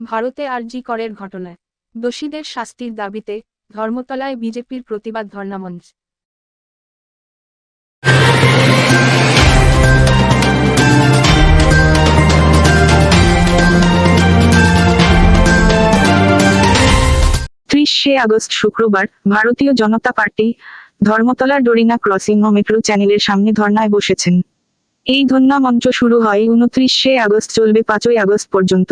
ভারতে আরজি করের ঘটনায়। দোষীদের শাস্তির দাবিতে ধর্মতলায় বিজেপির প্রতিবাদ ধর্ণামঞ্চ। ত্রিশে আগস্ট শুক্রবার ভারতীয় জনতা পার্টি ধর্মতলার ডোরিনা ক্রসিং ও মেট্রো চ্যানেলের সামনে ধর্নায় বসেছেন। এই ধর্ণা মঞ্চ শুরু হয় উনত্রিশে আগস্ট চলবে পাঁচই আগস্ট পর্যন্ত।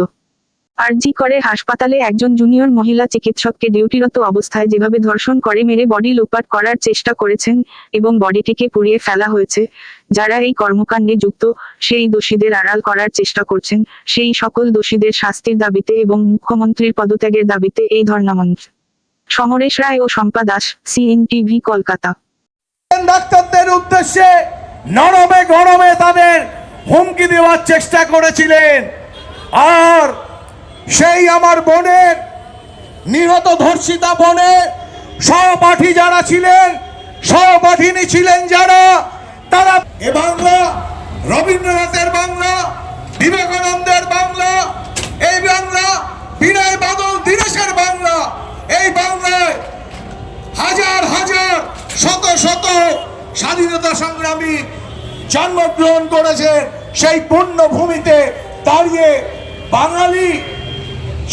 আরজি করে হাসপাতালে একজন জুনিয়র মহিলা চিকিৎসককে ডিউটিরত অবস্থায় যেভাবে ধর্ষণ করে মেরে বডি লোপাট করার চেষ্টা করেছেন এবং বডিটিকে পুড়িয়ে ফেলা হয়েছে, যারা এই কর্মকাণ্ডে যুক্ত, সেই দোষীদের আড়াল করার চেষ্টা করছেন, সেই সকল দোষীদের শাস্তির দাবিতে এবং মুখ্যমন্ত্রীর পদত্যাগের দাবিতে এই ধর্ণামঞ্চ। সমরেশ রায় ও শম্পা দাস, সিএনটিভি, কলকাতা। ডাক্তারদের উদ্দেশ্যে নরমে গরমে তাদের হুমকি দেওয়ার চেষ্টা করেছিলেন। আর সেই আমার বোনের, নিহত ধর্ষিতা বোনের সহপাঠী যারা ছিলেন, সহপাঠিনী ছিলেন যারা, তারা এ বাংলা, রবীন্দ্রনাথের বাংলা, বিবেকানন্দের বাংলা, এই বাংলা, বিনয় বাদল দীনেশের বাংলা, এই বাংলায় হাজার হাজার, শত শত স্বাধীনতা সংগ্রামী জন্মগ্রহণ করেছেন সেই পূর্ণ ভূমিতে দাঁড়িয়ে বাঙালি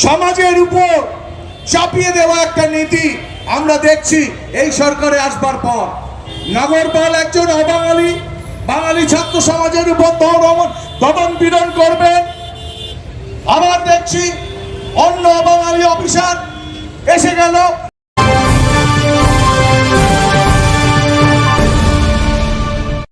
সমাজের উপর চাপিয়ে দেওয়া একটা নীতি আমরা দেখছি এই সরকারে আসবার পর। নগরপাল একজন অবাঙালি, বাঙালি ছাত্র সমাজের উপর দমন পীড়ন করবেন। আবার দেখছি অন্য বাঙালি অফিসার এসে গেল।